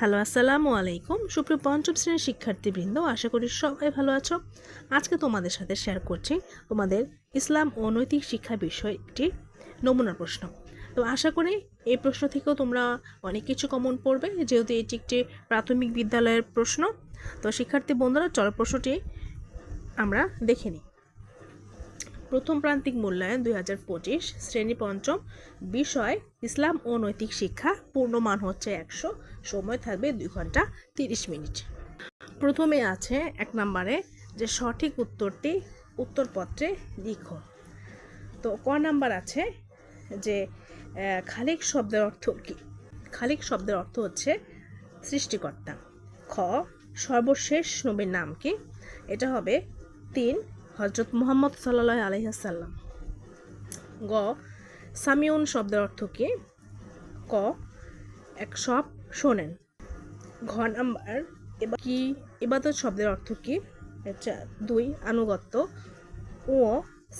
Hello, আসসালামু আলাইকুম। সুপ্রিয় পঞ্চম শ্রেণির শিক্ষার্থীবৃন্দ, আশা করি সবাই ভালো আছো। আজকে তোমাদের সাথে শেয়ার করছি তোমাদের ইসলাম ও নৈতিক শিক্ষা বিষয় একটি নমুনা প্রশ্ন। তো আশা করি এই প্রশ্ন থেকেও তোমরা অনেক কিছু কমন পড়বে, যেহেতু এটি একটি প্রাথমিক বিদ্যালয়ের প্রশ্ন। তো শিক্ষার্থী বন্ধুরা, চল প্রশ্নটি আমরা দেখে নিই। প্রথম প্রান্তিক মূল্যায়ন দুই হাজার পঁচিশ, শ্রেণি পঞ্চম বিষয়, ইসলাম ও নৈতিক শিক্ষা পূর্ণমান হচ্ছে একশো, সময় থাকবে দুই ঘণ্টা তিরিশ মিনিট। প্রথমে আছে এক নম্বরে যে সঠিক উত্তরটি উত্তরপত্রে লিখো। তো ক নাম্বার আছে যে খালিক শব্দের অর্থ কী? খালিক শব্দের অর্থ হচ্ছে সৃষ্টিকর্তা। খ, সর্বশেষ নবীর নাম কি? এটা হবে তিন হজরত মোহাম্মদ সাল্লাহ আলহিহাসাল্লাম গ, সামিউন শব্দের অর্থ কি? ক, এক সব শোনেন। ঘ নাম্বার এবার কি? ইবাদত শব্দের অর্থ কি? দুই, আনুগত্য। ও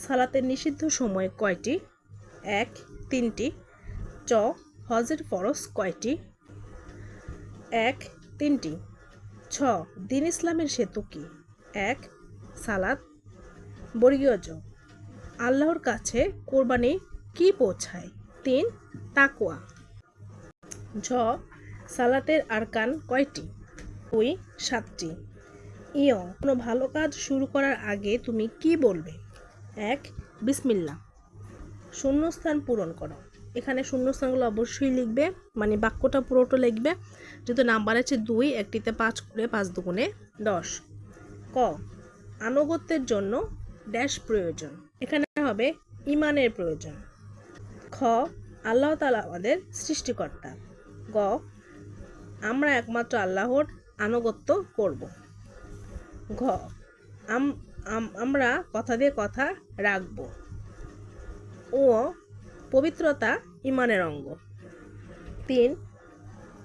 সালাতের নিষিদ্ধ সময় কয়টি? এক, তিনটি। চ, হজের ফরজ কয়টি? এক, তিনটি। ছ, দিন ইসলামের সেতু কি? এক, সালাত বর্গীয় জ। আল্লাহর কাছে কোরবানি কি পৌঁছায়? তিন তাকুয়া ঝ, সালাতের আরকান কয়টি? দুই, সাতটি। ইয়, কোনো ভালো কাজ শুরু করার আগে তুমি কি বলবে? এক, বিসমিল্লা। শূন্যস্থান পূরণ করো। এখানে শূন্যস্থানগুলো অবশ্যই লিখবে মানে বাক্যটা পুরোটা লিখবে। যেহেতু নাম্বার আছে দুই, একটিতে পাঁচ করে পাঁচ দুগুণে দশ। ক, আনুগত্যের জন্য ড্যাশ প্রয়োজন। এখানে হবে ইমানের প্রয়োজন। খ, আল্লাহ তালা আমাদের সৃষ্টিকর্তা। গ, আমরা একমাত্র আল্লাহর আনুগত্য করব। ঘ, আম- আম- আমরা কথা দিয়ে কথা রাখব। ও, পবিত্রতা ইমানের অঙ্গ। তিন,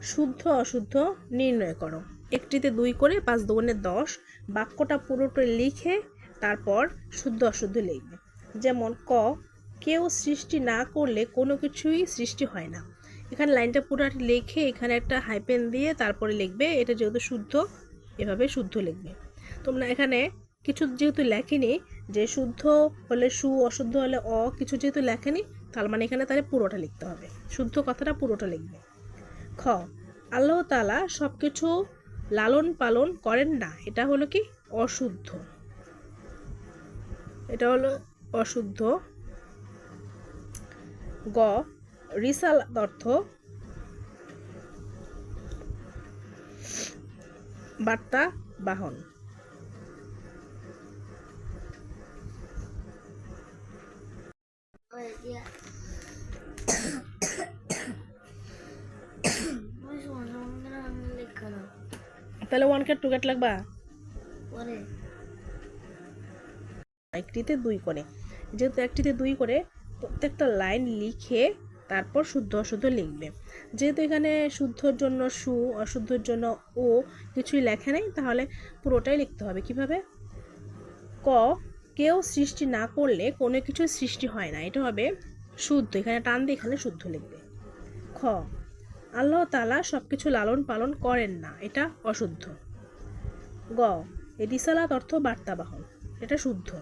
শুদ্ধ অশুদ্ধ নির্ণয় করো। একটিতে দুই করে পাঁচ দুগুণে দশ, বাক্যটা পুরোটা লিখে তারপর শুদ্ধ অশুদ্ধ লিখবে। যেমন ক, কেউ সৃষ্টি না করলে কোনো কিছুই সৃষ্টি হয় না। এখানে লাইনটা পুরোটা লিখে এখানে একটা হাইপেন দিয়ে তারপরে লিখবে, এটা যেহেতু শুদ্ধ, এভাবে শুদ্ধ লিখবে। তোমরা এখানে কিছু যেহেতু লেখেনি, যে শুদ্ধ হলে সু, অশুদ্ধ হলে অ, কিছু যেহেতু লেখেনি, তার মানে এখানে তাহলে পুরোটা লিখতে হবে। শুদ্ধ কথাটা পুরোটা লিখবে। খ, আল্লাহ তালা সব কিছু লালন পালন করেন না, এটা হলো কি? অশুদ্ধ। এটা হলো অশুদ্ধ। গ রিসাল অর্থ বার্তা বাহন। তাহলে ওয়ান ক্যাট টু ক্যাট লাগবা? একটিতে দুই করে। যেহেতু একটিতে দুই করে, প্রত্যেকটা লাইন লিখে তারপর শুদ্ধ অশুদ্ধ লিখবে। যেহেতু এখানে শুদ্ধর জন্য সু, অশুদ্ধর জন্য ও কিছুই লেখা নেই, তাহলে পুরোটাই লিখতে হবে। কীভাবে? ক, কেউ সৃষ্টি না করলে কোনো কিছু সৃষ্টি হয় না। এটা হবে শুদ্ধ। এখানে টান দিয়ে এখানে শুদ্ধ লিখবে। খ, আল্লাহ তালা সব কিছু লালন পালন করেন না। এটা অশুদ্ধ। গ রিসালাত অর্থ বার্তাবাহন এটা শুদ্ধ।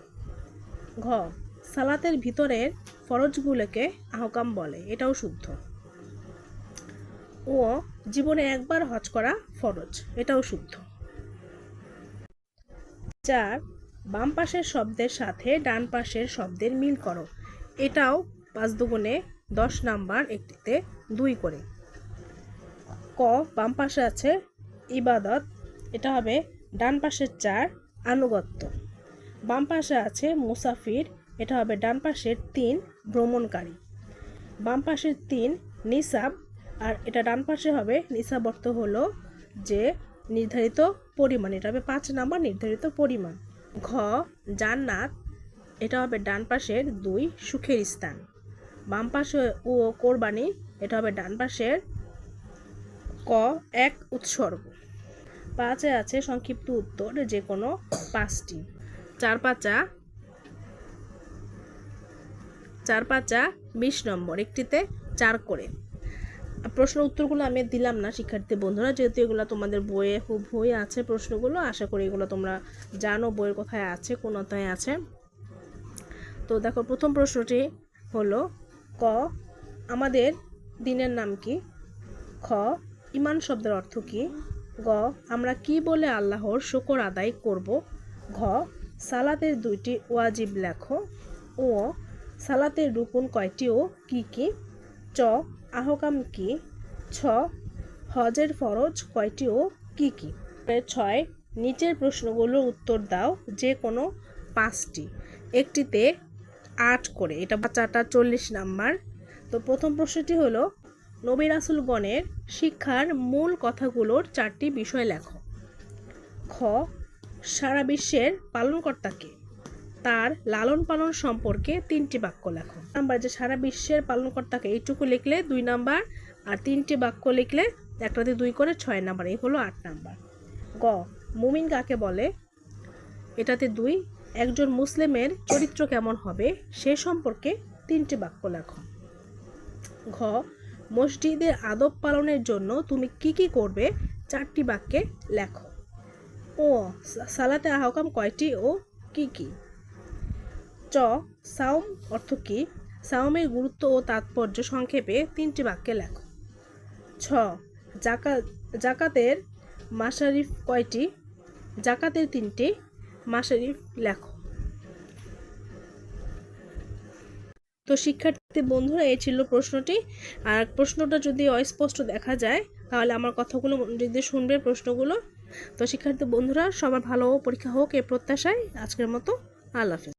ঘ, সালাতের ভিতরের ফরজগুলোকে আহকাম বলে, এটাও শুদ্ধ। ও, জীবনে একবার হজ করা ফরজ, এটাও শুদ্ধ। চার, বাম পাশের শব্দের সাথে ডান পাশের শব্দের মিল করো, এটাও পাঁচ দুগুণে দশ নাম্বার একটিতে দুই করে। ক, বাম পাশে আছে ইবাদত, এটা হবে ডান পাশের চার আনুগত্য। বাম পাশে আছে মুসাফির, এটা হবে ডান পাশের তিন ভ্রমণকারী। বাম পাশের তিন নিসাব, আর এটা ডান পাশে হবে, নিসাব অর্থ হলো যে নির্ধারিত পরিমাণ, এটা হবে পাঁচ নাম্বার নির্ধারিত পরিমাণ। ঘ, জান্নাত, এটা হবে ডান পাশের দুই সুখের স্থান। বাম পাশে ও কোরবানি, এটা হবে ডান পাশের ক, এক উৎসর্গ। পাঁচে আছে সংক্ষিপ্ত উত্তর, যে কোনো পাঁচটি। চার পাঁচা চার পাঁচা বিশ নম্বর, একটিতে চার করে। প্রশ্ন উত্তরগুলো আমি দিলাম না, শিক্ষার্থী বন্ধুরা, যেহেতু এগুলো তোমাদের বইয়ে খুব বই আছে প্রশ্নগুলো, আশা করি এগুলো তোমরা জানো, বইয়ের কোথায় আছে, কোন অধ্যায়ে আছে। তো দেখো, প্রথম প্রশ্নটি হলো, ক, আমাদের দিনের নাম কি? খ, ইমান শব্দের অর্থ কি? গ, আমরা কি বলে আল্লাহর শুকর আদায় করব? ঘ সালাতের দুইটি ওয়াজিব লেখো। ও সালাতের রুকুন কয়টি ও কি কি? চ, আহকাম কি? ছ, হজের ফরজ কয়টি ও কি কি? ছয়, নিচের প্রশ্নগুলোর উত্তর দাও, যে কোনো পাঁচটি। একটিতে আট করে, এটা বাচ্চাটা চল্লিশ নাম্বার। তো প্রথম প্রশ্নটি হলো, নবী রাসুলগণের শিক্ষার মূল কথাগুলোর চারটি বিষয় লেখো। খ সারা বিশ্বের পালনকর্তাকে তার লালন পালন সম্পর্কে তিনটি বাক্য লেখো। নাম্বার যে সারা বিশ্বের পালনকর্তাকে এইটুকু লিখলে দুই নাম্বার, আর তিনটি বাক্য লিখলে একটাতে দুই করে ছয় নাম্বার, এই হলো আট নাম্বার। গ, মুমিন কাকে বলে? এটাতে দুই, একজন মুসলিমের চরিত্র কেমন হবে? সে সম্পর্কে তিনটি বাক্য লেখো। ঘ, মসজিদের আদব পালনের জন্য তুমি কি কি করবে? চারটি বাক্যে লেখো। ও সালাতে আহকাম কয়টি ও কি কি? চ, সাওম অর্থ কি? সাওমের গুরুত্ব ও তাৎপর্য সংক্ষেপে তিনটি বাক্যে লেখো। ছ, জাকা জাকাতের মাসারিফ কয়টি? জাকাতের তিনটি মাসারিফ লেখো। তো শিক্ষার্থী বন্ধুরা, এই ছিল প্রশ্নটি। আর প্রশ্নটা যদি অস্পষ্ট দেখা যায়, তাহলে আমার কথাগুলো যদি শুনবে প্রশ্নগুলো। তো শিক্ষার্থী বন্ধুরা সবার ভালো পরীক্ষা হোক এ প্রত্যাশায় আজকের মতো আল্লাহ হাফেজ।